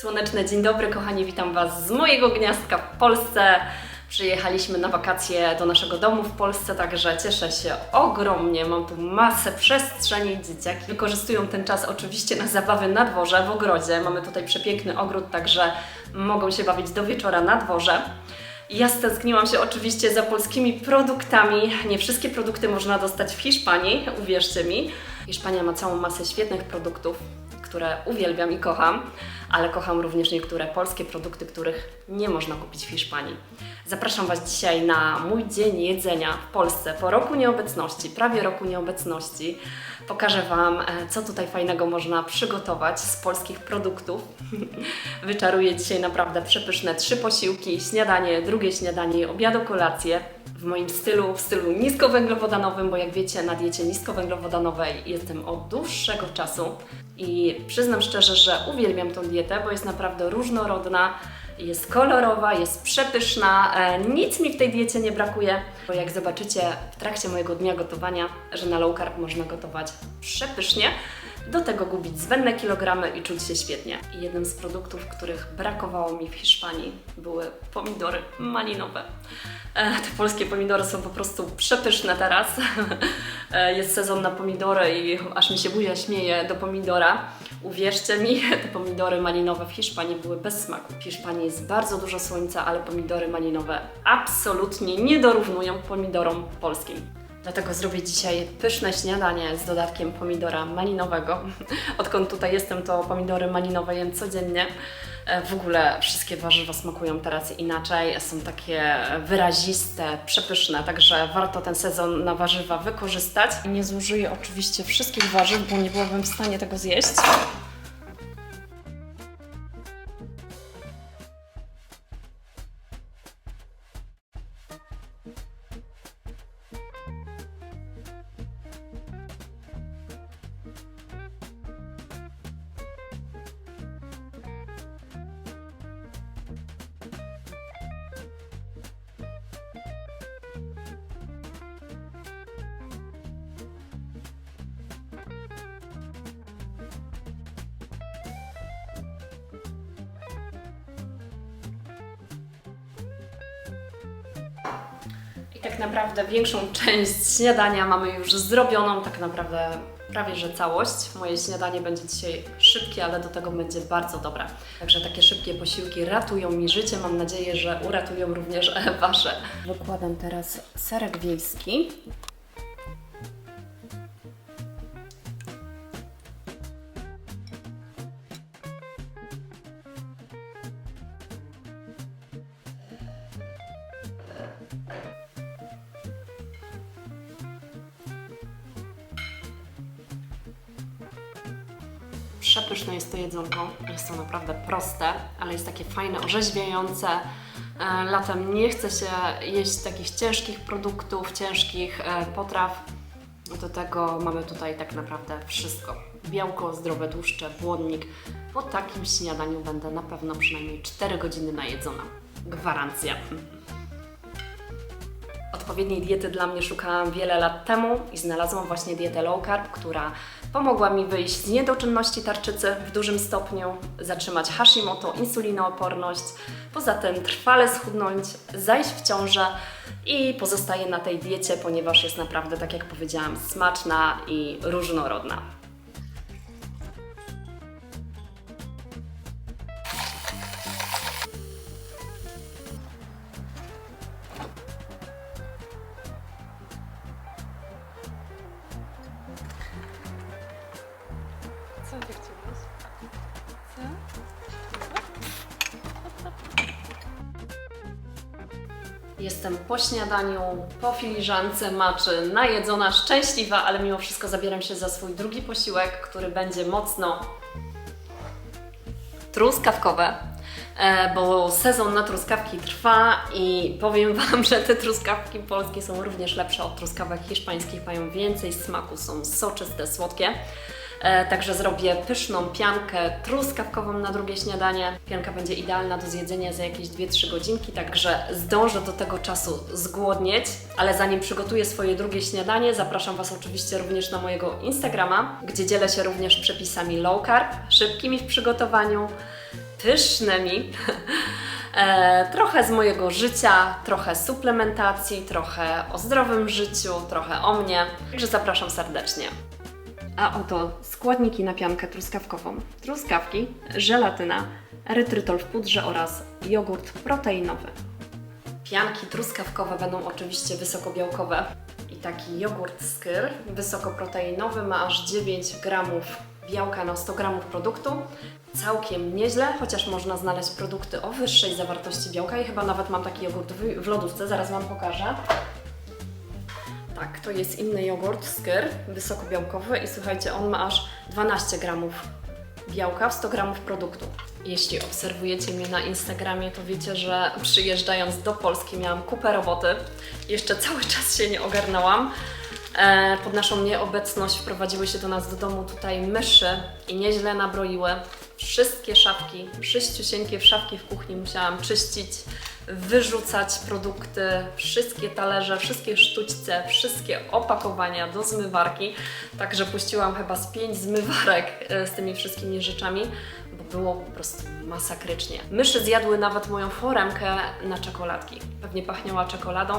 Słoneczny dzień dobry, kochani, witam Was z mojego gniazdka w Polsce. Przyjechaliśmy na wakacje do naszego domu w Polsce, także cieszę się ogromnie. Mam tu masę przestrzeni. Dzieciaki wykorzystują ten czas oczywiście na zabawy na dworze, w ogrodzie. Mamy tutaj przepiękny ogród, także mogą się bawić do wieczora na dworze. Ja stęskniłam się oczywiście za polskimi produktami. Nie wszystkie produkty można dostać w Hiszpanii, uwierzcie mi. Hiszpania ma całą masę świetnych produktów, które uwielbiam i kocham, ale kocham również niektóre polskie produkty, których nie można kupić w Hiszpanii. Zapraszam Was dzisiaj na mój dzień jedzenia w Polsce po roku nieobecności, prawie roku nieobecności. Pokażę Wam, e, co tutaj fajnego można przygotować z polskich produktów. Wyczaruję dzisiaj naprawdę przepyszne trzy posiłki, śniadanie, drugie śniadanie i obiadu, kolację. W moim stylu, w stylu niskowęglowodanowym, bo jak wiecie, na diecie niskowęglowodanowej jestem od dłuższego czasu. I przyznam szczerze, że uwielbiam tą dietę, bo jest naprawdę różnorodna, jest kolorowa, jest przepyszna, e, nic mi w tej diecie nie brakuje, bo jak zobaczycie w trakcie mojego dnia gotowania, że na low carb można gotować przepysznie, do tego gubić zbędne kilogramy i czuć się świetnie. I jednym z produktów, których brakowało mi w Hiszpanii, były pomidory malinowe. E, Te polskie pomidory są po prostu przepyszne teraz. E, Jest sezon na pomidory i aż mi się buzia śmieje do pomidora. Uwierzcie mi, te pomidory malinowe w Hiszpanii były bez smaku. W Hiszpanii jest bardzo dużo słońca, ale pomidory malinowe absolutnie nie dorównują pomidorom polskim. Dlatego zrobię dzisiaj pyszne śniadanie z dodatkiem pomidora malinowego. Odkąd tutaj jestem, to pomidory malinowe jem codziennie. E, W ogóle wszystkie warzywa smakują teraz inaczej, są takie wyraziste, przepyszne, także warto ten sezon na warzywa wykorzystać. Nie zużyję oczywiście wszystkich warzyw, bo nie byłabym w stanie tego zjeść. Tak naprawdę większą część śniadania mamy już zrobioną, tak naprawdę prawie że całość. Moje śniadanie będzie dzisiaj szybkie, ale do tego będzie bardzo dobre. Także takie szybkie posiłki ratują mi życie. Mam nadzieję, że uratują również Wasze. Wykładam teraz serek wiejski. Przepyszne jest to jedzonko. Jest to naprawdę proste, ale jest takie fajne, orzeźwiające. E, Latem nie chce się jeść takich ciężkich produktów, ciężkich e, potraw. Do tego mamy tutaj tak naprawdę wszystko. Białko, zdrowe tłuszcze, błonnik. Po takim śniadaniu będę na pewno przynajmniej 4 godziny najedzona. Gwarancja. Odpowiedniej diety dla mnie szukałam wiele lat temu i znalazłam właśnie dietę low carb, która pomogła mi wyjść z niedoczynności tarczycy w dużym stopniu, zatrzymać Hashimoto, insulinooporność, poza tym trwale schudnąć, zajść w ciążę i pozostaję na tej diecie, ponieważ jest naprawdę, tak jak powiedziałam, smaczna i różnorodna. Ty chciałaś? Co? Jestem po śniadaniu, po filiżance maczy, najedzona, szczęśliwa, ale mimo wszystko zabieram się za swój drugi posiłek, który będzie mocno truskawkowe, bo sezon na truskawki trwa i powiem Wam, że te truskawki polskie są również lepsze od truskawek hiszpańskich, mają więcej smaku, są soczyste, słodkie. E, Także zrobię pyszną piankę truskawkową na drugie śniadanie. Pianka będzie idealna do zjedzenia za jakieś 2-3 godzinki, także zdążę do tego czasu zgłodnieć. Ale zanim przygotuję swoje drugie śniadanie, zapraszam Was oczywiście również na mojego Instagrama, gdzie dzielę się również przepisami low carb, szybkimi w przygotowaniu pysznymi. E, trochę z mojego życia, trochę suplementacji, trochę o zdrowym życiu, trochę o mnie. Także zapraszam serdecznie. A oto składniki na piankę truskawkową. Truskawki, żelatyna, erytrytol w pudrze oraz jogurt proteinowy. Pianki truskawkowe będą oczywiście wysokobiałkowe. I taki jogurt skyr wysokoproteinowy ma aż 9 gramów białka na 100 gramów produktu. Całkiem nieźle, chociaż można znaleźć produkty o wyższej zawartości białka i chyba nawet mam taki jogurt w, lodówce, zaraz Wam pokażę. Tak, to jest inny jogurt skyr, wysokobiałkowy i słuchajcie, on ma aż 12 gramów białka w 100 gramów produktu. Jeśli obserwujecie mnie na Instagramie, to wiecie, że przyjeżdżając do Polski miałam kupę roboty. Jeszcze cały czas się nie ogarnęłam. E, pod naszą nieobecność wprowadziły się do nas do domu tutaj myszy i nieźle nabroiły. Wszystkie szafki, sześciusieńkie szafki w kuchni musiałam czyścić, wyrzucać produkty, wszystkie talerze, wszystkie sztućce, wszystkie opakowania do zmywarki. Także puściłam chyba z pięć zmywarek e, z tymi wszystkimi rzeczami, bo było po prostu masakrycznie. Myszy zjadły nawet moją foremkę na czekoladki. Pewnie pachniała czekoladą,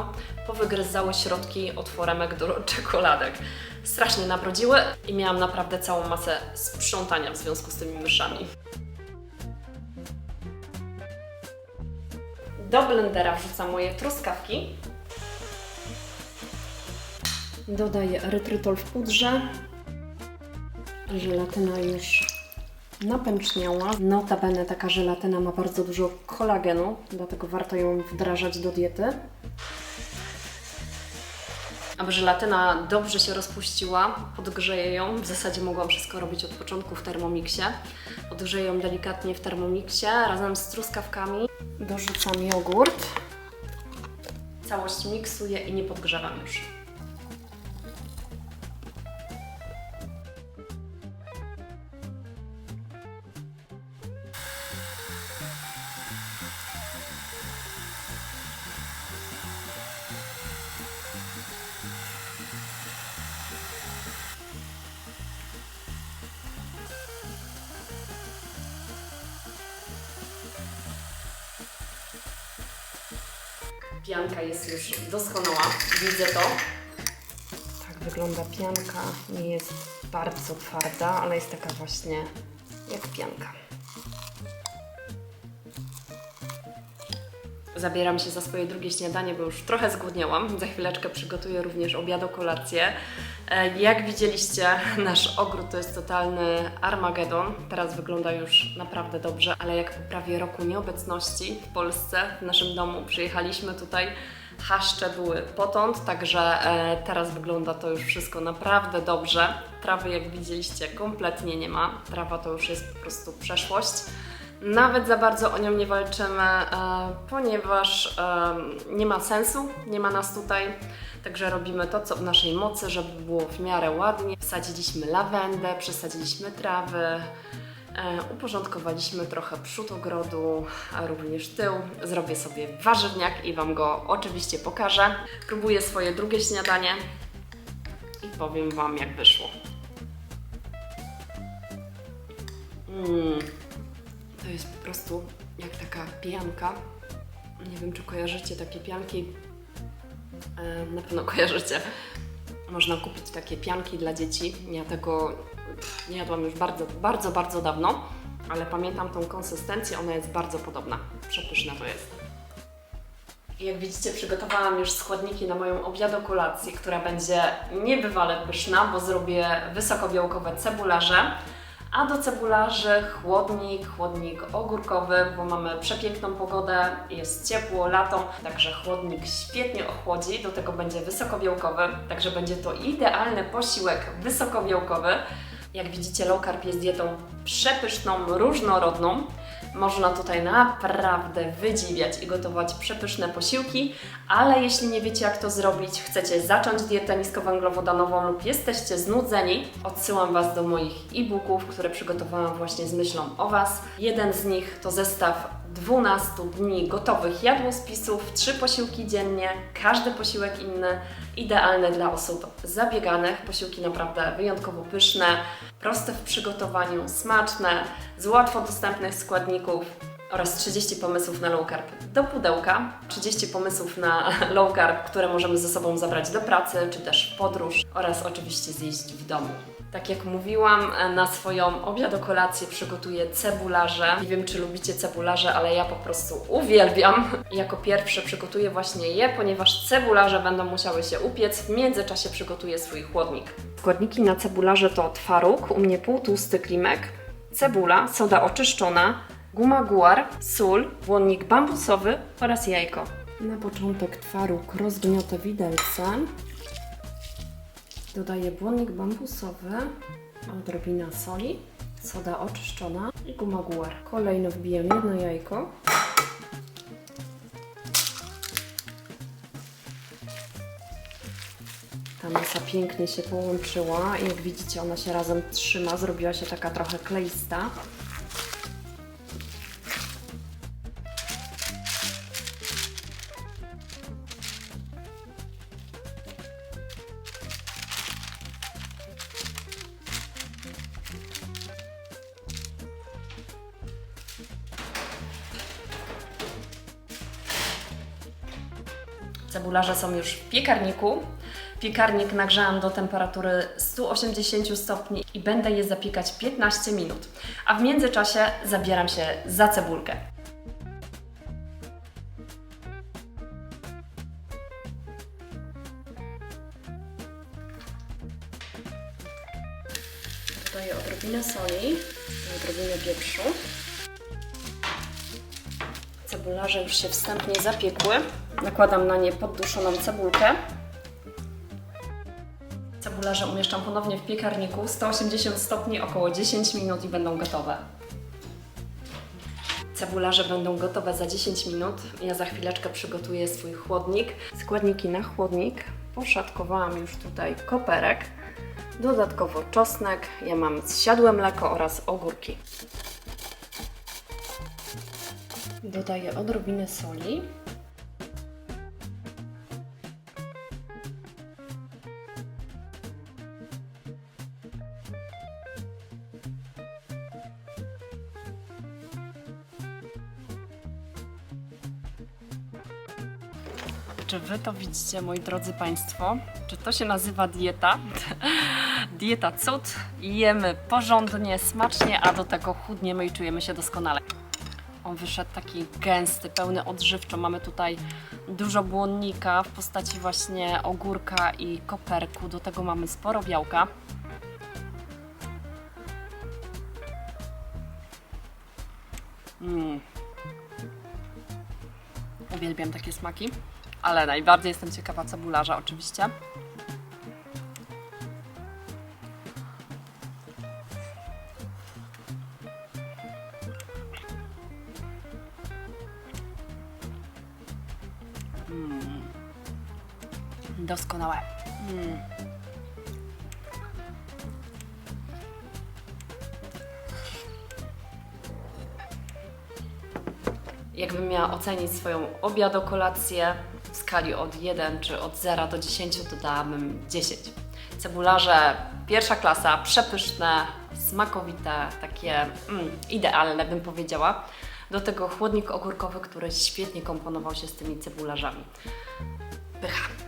powygryzały środki od foremek do czekoladek. Strasznie nabrodziły i miałam naprawdę całą masę sprzątania w związku z tymi myszami. Do blendera wrzucam moje truskawki. Dodaję erytrytol w pudrze. Żelatyna już napęczniała. Notabene taka żelatyna ma bardzo dużo kolagenu, dlatego warto ją wdrażać do diety. Aby żelatyna dobrze się rozpuściła, podgrzeję ją. W zasadzie mogłam wszystko robić od początku w termomiksie. Podgrzeję ją delikatnie w termomiksie razem z truskawkami. Dorzucam jogurt. Całość miksuję i nie podgrzewam już. Pianka jest już doskonała, widzę to. Tak wygląda pianka. Nie jest bardzo twarda, ale jest taka właśnie jak pianka. Zabieram się za swoje drugie śniadanie, bo już trochę zgłodniałam. Za chwileczkę przygotuję również obiad, kolację. E, Jak widzieliście, nasz ogród to jest totalny Armagedon. Teraz wygląda już naprawdę dobrze, ale jak po prawie roku nieobecności w Polsce, w naszym domu, przyjechaliśmy tutaj, haszcze były potąd, także e, teraz wygląda to już wszystko naprawdę dobrze. Trawy, jak widzieliście, kompletnie nie ma. Trawa to już jest po prostu przeszłość. Nawet za bardzo o nią nie walczymy, e, ponieważ e, nie ma sensu, nie ma nas tutaj. Także robimy to, co w naszej mocy, żeby było w miarę ładnie. Wsadziliśmy lawendę, przesadziliśmy trawy, e, uporządkowaliśmy trochę przód ogrodu, a również tył. Zrobię sobie warzywniak i Wam go oczywiście pokażę. Próbuję swoje drugie śniadanie i powiem Wam, jak wyszło. Mm. To jest po prostu jak taka pijanka. Nie wiem, czy kojarzycie takie pianki. Na pewno kojarzycie. Można kupić takie pianki dla dzieci. Ja tego nie jadłam już bardzo, bardzo, bardzo dawno, ale pamiętam tą konsystencję. Ona jest bardzo podobna. Przepyszna to jest. Jak widzicie, przygotowałam już składniki na moją obiadokolację, która będzie niebywale pyszna, bo zrobię wysokobiałkowe cebularze, a do cebularzy chłodnik, chłodnik ogórkowy, bo mamy przepiękną pogodę, jest ciepło, lato, także chłodnik świetnie ochłodzi, do tego będzie wysokobiałkowy, także będzie to idealny posiłek wysokobiałkowy. Jak widzicie, low carb jest dietą przepyszną, różnorodną. Można tutaj naprawdę wydziwiać i gotować przepyszne posiłki, ale jeśli nie wiecie jak to zrobić, chcecie zacząć dietę niskowęglowodanową lub jesteście znudzeni, odsyłam Was do moich e-booków, które przygotowałam właśnie z myślą o Was. Jeden z nich to zestaw 12 dni gotowych jadłospisów, 3 posiłki dziennie, każdy posiłek inny, idealny dla osób zabieganych, posiłki naprawdę wyjątkowo pyszne, proste w przygotowaniu, smaczne, z łatwo dostępnych składników oraz 30 pomysłów na low carb do pudełka, 30 pomysłów na low carb, które możemy ze sobą zabrać do pracy czy też w podróż oraz oczywiście zjeść w domu. Tak jak mówiłam, e, na swoją obiadokolację przygotuję cebularze. Nie wiem, czy lubicie cebularze, ale ja po prostu uwielbiam. Jako pierwsze przygotuję właśnie je, ponieważ cebularze będą musiały się upiec. W międzyczasie przygotuję swój chłodnik. Składniki na cebularze to twaróg, u mnie półtłusty klimek, cebula, soda oczyszczona, guma guar, sól, błonnik bambusowy oraz jajko. Na początek twaróg rozgniotę widelcem. Dodaję błonnik bambusowy, odrobina soli, soda oczyszczona i guma guar. Kolejno wbijam jedno jajko. Ta masa pięknie się połączyła jak widzicie ona się razem trzyma, zrobiła się taka trochę kleista. Cebularze są już w piekarniku. Piekarnik nagrzałam do temperatury 180 stopni i będę je zapiekać 15 minut. A w międzyczasie zabieram się za cebulkę. Dodaję odrobinę soli odrobinę pieprzu. Cebularze już się wstępnie zapiekły. Nakładam na nie podduszoną cebulkę. Cebularze umieszczam ponownie w piekarniku 180 stopni około 10 minut i będą gotowe. Cebularze będą gotowe za 10 minut. Ja za chwileczkę przygotuję swój chłodnik. Składniki na chłodnik. Poszatkowałam już tutaj koperek. Dodatkowo czosnek. Ja mam zsiadłe mleko oraz ogórki. Dodaję odrobinę soli. Czy Wy to widzicie, moi drodzy Państwo? Czy to się nazywa dieta? dieta cud. Jemy porządnie, smacznie, a do tego chudniemy i czujemy się doskonale. On wyszedł taki gęsty, pełny odżywczo. Mamy tutaj dużo błonnika w postaci właśnie ogórka i koperku. Do tego mamy sporo białka. Mm. Uwielbiam takie smaki, ale najbardziej jestem ciekawa cebularza oczywiście. Doskonałe. Mm. Jakbym miała ocenić swoją obiadokolację w skali od 1 czy od 0 do 10, to dałabym 10. Cebularze pierwsza klasa, przepyszne, smakowite, takie mm, idealne bym powiedziała. Do tego chłodnik ogórkowy, który świetnie komponował się z tymi cebularzami. Pycha.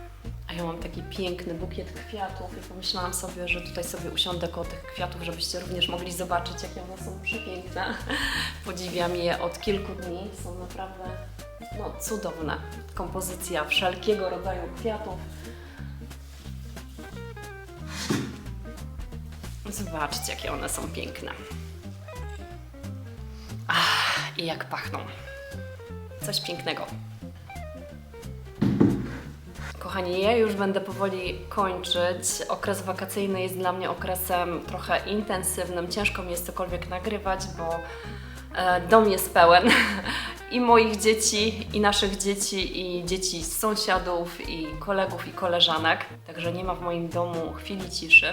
A ja mam taki piękny bukiet kwiatów i pomyślałam sobie, że tutaj sobie usiądę koło tych kwiatów, żebyście również mogli zobaczyć, jakie one są przepiękne. Podziwiam je od kilku dni. Są naprawdę no, cudowne. Kompozycja wszelkiego rodzaju kwiatów. Zobaczcie, jakie one są piękne. Ach, i jak pachną. Coś pięknego. Kochani, ja już będę powoli kończyć. Okres wakacyjny jest dla mnie okresem trochę intensywnym. Ciężko mi jest cokolwiek nagrywać, bo e, dom jest pełen i moich dzieci, i naszych dzieci, i dzieci z sąsiadów, i kolegów, i koleżanek. Także nie ma w moim domu chwili ciszy.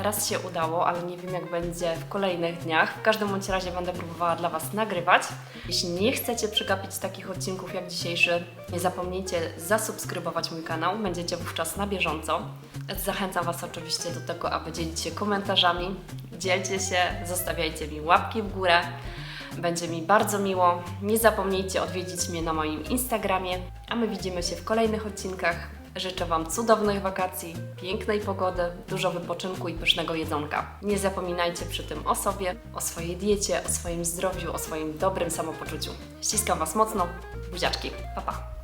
Teraz się udało, ale nie wiem jak będzie w kolejnych dniach. W każdym bądź razie będę próbowała dla Was nagrywać. Jeśli nie chcecie przegapić takich odcinków jak dzisiejszy, nie zapomnijcie zasubskrybować mój kanał, będziecie wówczas na bieżąco. Zachęcam Was oczywiście do tego, aby dzielić się komentarzami, dzielcie się, zostawiajcie mi łapki w górę. Będzie mi bardzo miło. Nie zapomnijcie odwiedzić mnie na moim Instagramie, a my widzimy się w kolejnych odcinkach. Życzę Wam cudownych wakacji, pięknej pogody, dużo wypoczynku i pysznego jedzonka. Nie zapominajcie przy tym o sobie, o swojej diecie, o swoim zdrowiu, o swoim dobrym samopoczuciu. Ściskam Was mocno. Buziaczki. Pa, pa.